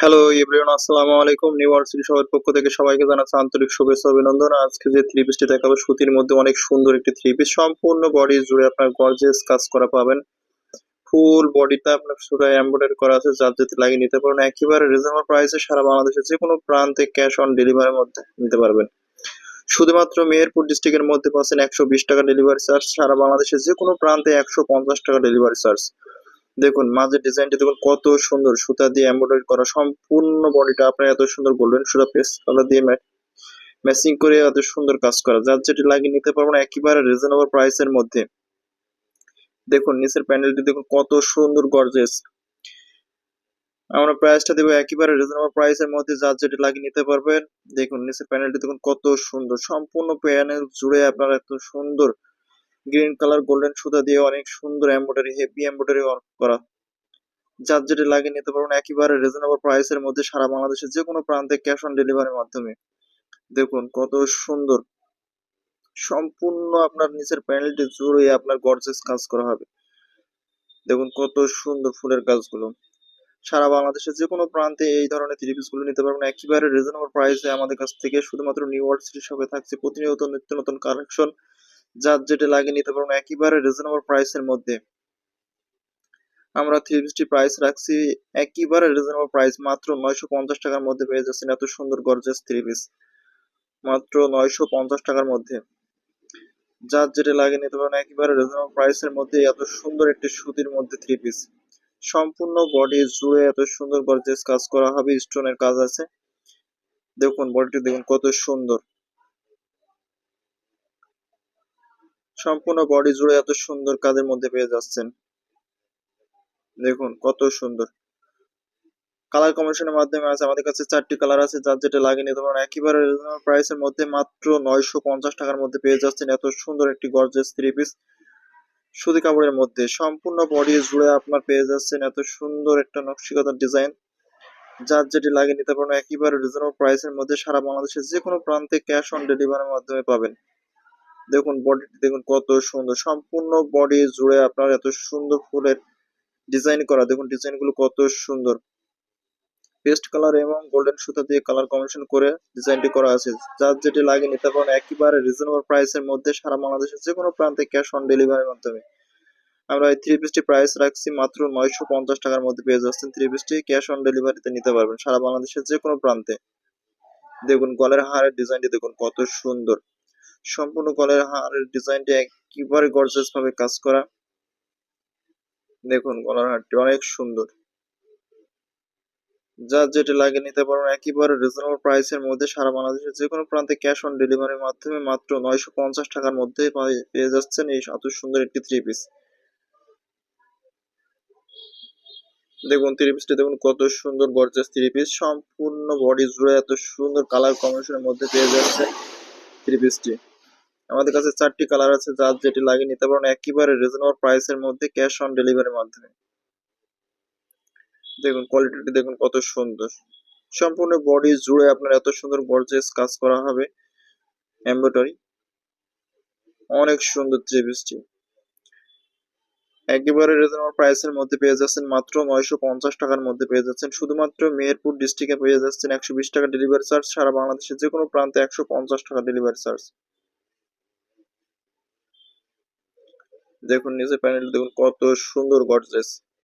Hello everyone আসসালামু আলাইকুম। New university সবার পক্ষ থেকে সবাইকে জানাচ্ছি আন্তরিক শুভেচ্ছা অভিনন্দন। আজকে যে থ্রি পিসটি দেখাবো, সুতির মধ্যে অনেক সুন্দর একটি থ্রি পিস সম্পূর্ণ বডি জুড়ে আপনার গর্জেস কাজ করা পাবেন। ফুল বডিতে আপনার সুতায় এমব্রয়ডারি করা আছে, যার যেতে লাগিয়ে নিতে পারেন একেবারে রিজনেবল প্রাইসে সারা বাংলাদেশে যে কোনো প্রান্তে ক্যাশ অন ডেলিভারির মধ্যে নিতে পারবেন। শুধুমাত্র মেহেরপুর ডিস্ট্রিক্টের মধ্যে পাচ্ছেন একশো বিশ টাকা ডেলিভারি চার্জ সারা বাংলাদেশের যে কোনো প্রান্তে একশো পঞ্চাশ টাকা ডেলিভারি চার্জ দেখুন মাঝের ডিজাইনটা দেখুন কত সুন্দর। সুতা দিয়ে এমব্রয়ডারি করা সম্পূর্ণ বডিটা আপনার এত সুন্দর গোল্ডেন সুতা পেস্ট কালার দিয়ে ম্যাচিং করে এত সুন্দর কাজ করা। যার যেটি লাগিয়ে নিতে পারব না, একেবারে রিজনেবল প্রাইসের মধ্যে। দেখুন, নিচের প্যানেলটি দেখুন কত সুন্দর গর্জেস আমরা প্রাইসটা দেবো একেবারে রিজনেবল প্রাইসের মধ্যে, যার যেটি লাগিয়ে নিতে পারবেন। দেখুন, নিচের প্যানেলটি দেখুন কত সুন্দর। সম্পূর্ণ প্যানেল জুড়ে আপনার এত সুন্দর গ্রিন কালার গোল্ডেন সুতা দিয়ে অনেক সুন্দর এমব্রয়ডারি, হেভি এমব্রয়ডারি ওয়ার্ক করা। যার যেটি লাগিয়ে নিতে পারবেন একেবারে রিজনেবল প্রাইসের মধ্যে সারা বাংলাদেশের যে কোনো প্রান্তে ক্যাশ অন ডেলিভারির মাধ্যমে। দেখুন কত সুন্দর। সম্পূর্ণ আপনার নিচের প্যানেলটি জুড়ে আপনার গর্জেস কাজ করা হবে। দেখুন কত সুন্দর ফুলের কাজগুলো সারা বাংলাদেশের যে কোনো প্রান্তে এই ধরনের থ্রি গুলো নিতে পারবেন একেবারে রিজনেবল প্রাইসে আমাদের কাছ থেকে শুধুমাত্র নিউ ওয়ার্ল্ড সিটি শপে থাকছে। প্রতিনিয়ত নিত্য নতুন কালেকশন যার যেটা লাগিয়ে নিতে পারবেন একেবারে রিজনেবল প্রাইসের মধ্যে। আমরা থ্রি পিসটি প্রাইস রাখছি, একেবারে রিজনেবল প্রাইস মাত্র নয়শো পঞ্চাশ টাকার মধ্যে পেয়ে যাচ্ছেন এত সুন্দর গর্জাস থ্রি পিস মাত্র নয়শো পঞ্চাশ টাকার মধ্যে। যার যেটা লাগিয়ে নিতে পারেন একেবারে রিজনেবল প্রাইসের মধ্যে, এত সুন্দর একটি সুতির মধ্যে থ্রি পিস সম্পূর্ণ বডি জুড়ে এত সুন্দর গর্জেস কাজ করা হবে স্টোনের কাজ আছে। দেখুন বডিটি দেখুন কত সুন্দর। সম্পূর্ণ বডি জুড়ে এত সুন্দর কাজের মধ্যে পেয়ে যাচ্ছেন। দেখুন, কত সুন্দর। কালার কম্বিনেশনের মাধ্যমে আছে, আমাদের কাছে চারটি কালার আছে, যার যেটা লাগিয়ে নিতে পারেন একেবারে রিজনেবল প্রাইসের মধ্যে মাত্র নয়শো পঞ্চাশ টাকার মধ্যে পেয়ে যাচ্ছেন। এত সুন্দর একটি গর্জেস থ্রি পিস সুতি কাপড়ের মধ্যে। সম্পূর্ণ বডি জুড়ে আপনার পেয়ে যাচ্ছেন এত সুন্দর একটা নকশিকতার ডিজাইন যার যেটি লাগিয়ে নিতে পারেন একেবারে রিজনেবল প্রাইসের মধ্যে সারা বাংলাদেশের যে কোনো প্রান্তে ক্যাশ অন ডেলিভারির মাধ্যমে পাবেন। দেখুন বডিটি দেখুন কত সুন্দর। সম্পূর্ণ বডি জুড়ে আপনার এত সুন্দর ফুলের ডিজাইন করা। দেখুন ডিজাইনগুলো কত সুন্দর। পেস্ট কালার এবং গোল্ডেন সুতা দিয়ে কালার কম্বিনেশন করে ডিজাইনটি করা আছে। যার যেটি লাগে নিতে পারেন একেবারে রিজনেবল প্রাইসের মধ্যে সারা বাংলাদেশের যে কোনো প্রান্তে ক্যাশ অন ডেলিভারির মাধ্যমে। আমরা এই থ্রি পিসটি প্রাইস রাখছি মাত্র নয়শো পঞ্চাশ টাকার মধ্যে পেয়ে যাচ্ছেন থ্রি পিসটি ক্যাশ অন ডেলিভারিতে নিতে পারবেন সারা বাংলাদেশের যে কোনো প্রান্তে। দেখুন গলের হারের ডিজাইনটি দেখুন কত সুন্দর। সম্পূর্ণ গলের হারের ডিজাইনটি একেবারে গর্জাস ভাবে কাজ করা। দেখুন, গলার হারটি অনেক সুন্দর। যা যেটা লাগে নিতে পারবেন, একেবারে রিজনেবল প্রাইসের মধ্যে সারা বাংলাদেশের যে কোনো প্রান্তে ক্যাশ অন ডেলিভারির মাধ্যমে মাত্র নয়শো পঞ্চাশ টাকার মধ্যে পেয়ে যাচ্ছেন এই এত সুন্দর একটি থ্রি পিস দেখুন থ্রি পিসটি দেখুন, কত সুন্দর গর্জাস থ্রি পিস সম্পূর্ণ বডি জুড়ে এত সুন্দর কালার কম্বিনেশনের মধ্যে পেয়ে যাচ্ছে থ্রি পিসটি আমাদের কাছে চারটি কালার আছে, যার যেটি লাগিয়ে নিতে পারেন একেবারে রিজনেবল প্রাইসের মধ্যে ক্যাশ অন ডেলিভারির মাধ্যমে। দেখুন কোয়ালিটিটি দেখুন কত সুন্দর। সম্পূর্ণ বডি জুড়ে আপনার এত সুন্দর গর্জেস কাজ করা হবে। এমব্রয়ডারি অনেক সুন্দর থ্রি পিসটি একেবারে রিজনেবল প্রাইসের মধ্যে পেয়ে যাচ্ছেন মাত্র নয়শো পঞ্চাশ টাকার মধ্যে পেয়ে যাচ্ছেন। শুধুমাত্র মেহেরপুর ডিস্ট্রিক্টে পেয়ে যাচ্ছেন একশো বিশ টাকা ডেলিভারি চার্জ সারা বাংলাদেশের যে কোনো প্রান্তে একশো পঞ্চাশ টাকা ডেলিভারি চার্জ দেখুন নিজের প্যানেল দেখুন কত সুন্দর গর্জেস